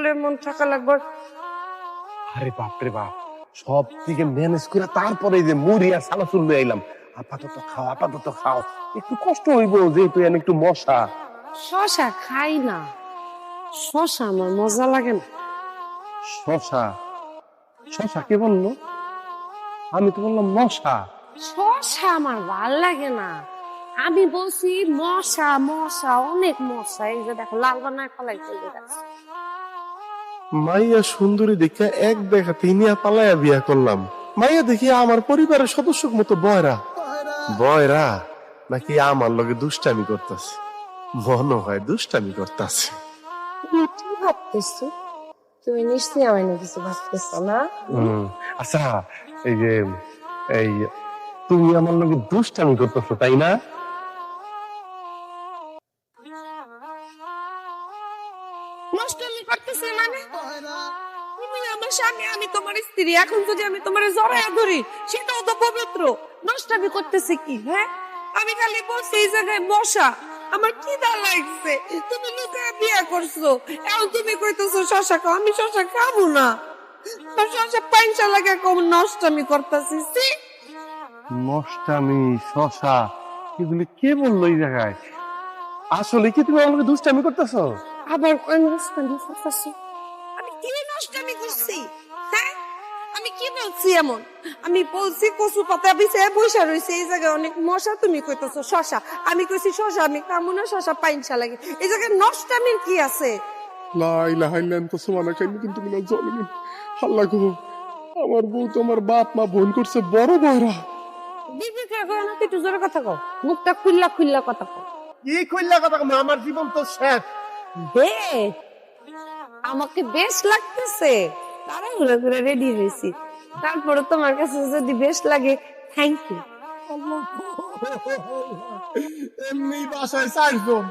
বলে মন থাকা লাগবে। আরে বাপরে বাপ সব দিকে ম্যানেজ করে তারপরে যে মুড়ি আর সালাসুল নিয়ে আইলাম। আপাতত খাও আপাতত খাও। একটু কষ্ট হইব যেহেতু এন একটু মশা। শশা খাই না। শশা আমার মজা লাগে না। শশা? শশা কে বলল? আমি তো বললাম মশা। শশা আমার ভালো লাগে না। আমি বলছি মশা মশা অনেক মশা। এই যে দেখো লাল বানায় ফলাই চলে যাচ্ছে মাইয়া সুন্দরী দেখে এক দেখাতে নিয়ে পালাইয়া বিয়া করলাম। মাইয়া দেখি আমার পরিবারের সদস্য মতো বয়রা। বয়রা? নাকি আমার লগে দুষ্টামি করতেছে? মনে হয় দুষ্টামি করতেছে। তুমি নিশ্চয়ই আমার নিয়ে কিছু ভাবতেছো না? আচ্ছা এই যে এই তুমি আমার লগে দুষ্টামি করতেছো তাই না? করতেছে মানে? আমার স্বামী, আমি তোমার স্ত্রী। এখন যদি আমি তোমার সেটাও তো নষ্টমি করতেছে কি হ্যাঁ? আমি খালি তুমি শশা আমি শশা না। শশা কে বলল জায়গায়? আসলে কি তুমি আমাকে দুষ্টামি করতেছো? আবার নষ্টমি করতেছি? আমি কি নষ্টমি করছি? হ্যাঁ? আমি কি বলছি এমন? আমি বলছি কচু পাতা বিছে বৈশা রয়েছে এই জায়গায় অনেক মশা তুমি কইতেছো শশা। আমি কইছি শশা আমি কামু না শশা পাইনসা লাগে এই জায়গায় নষ্টামির কি আছে? লা ইলাহা ইল্লা আনতা সুবহানাকা ইন্নী কুনতু মিনাজ জালিমিন আল্লাহ গো আমার বউ তোমার বাপ মা বোন করছে বড় বয়রা। দিদি কে কয় না তুই একটু জোরে কথা কও? মুখটা খুললা খুললা কথা কও। কি কইলা কথা কম আমার জীবন তো শেষ। বেশ আমাকে বেশ লাগতেছে। তাড়াহুড়ো করে রেডি হয়েছি। তারপরে তোমার কাছে যদি বেশ লাগে থ্যাংক ইউ এমনি বাসায় চারজন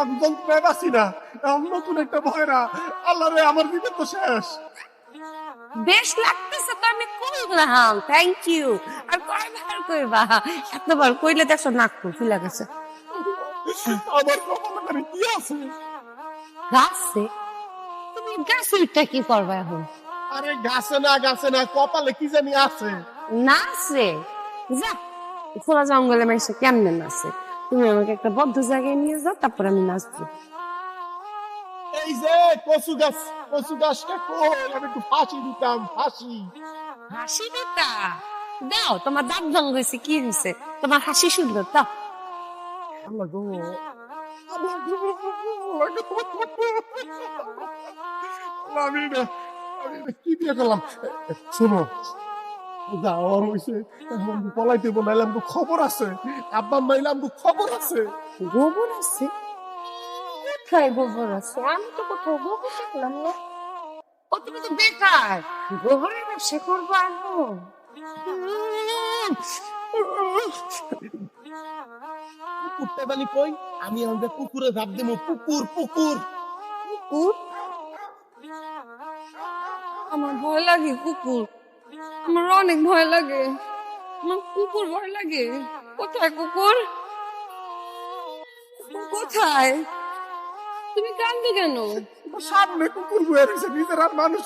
একজন না নতুন একটা ভয়রা আল্লাহ রে আমার জীবন তো শেষ। বেশ লাগতেছে তো আমি কইলাম থ্যাংক ইউ আর কয়বার কইবা এতবার কইলে দেখছ নাক ফুলা গেছে। আমার কপালে কি আছে? গাছে। তুমি গাছেরটা কি করবা এখন? আরে গাছে না গাছে না কপালে কি জানি আছে? নাচে যা খোলা জঙ্গলে কেমনে নাচে? তুমি আমাকে একটা বদ্ধ জায়গায় নিয়ে যাও তারপর আমি নাচবো। এই যে কচু গাছ কচু গাছটা কই? আমি একটু ফাঁসি দিতাম ফাঁসি। হাসি দিতা? দাও তোমার দাঁত ভাঙ হয়েছে কি হয়েছে? তোমার হাসি সুন্দর দাও আল্লাহ গো। জীবন আমি এটা কি দিয়ে করলাম শোনো যাওয়ার হয়েছে পলাইতে বলাইলাম তো খবর আছে আব্বা মাইলাম তো খবর আছে গোবর আছে কোথায় গোবর আছে আমি তো কোথাও গোবর দেখলাম না ও তুমি তো বেকার গোবরের ব্যবসা করব আনো কুকুরটা জানি কই? আমি আমাদের পুকুরে ঝাঁপ দিব পুকুর পুকুর। কুকুর আমার ভয় লাগে কুকুর আমার অনেক ভয় লাগে। আমার কুকুর ভয় লাগে। কোথায় কুকুর? কুকুর কোথায়? তুমি কান্দো কেন? সামনে কুকুর বয়ে রয়েছে নিজের আর মানুষ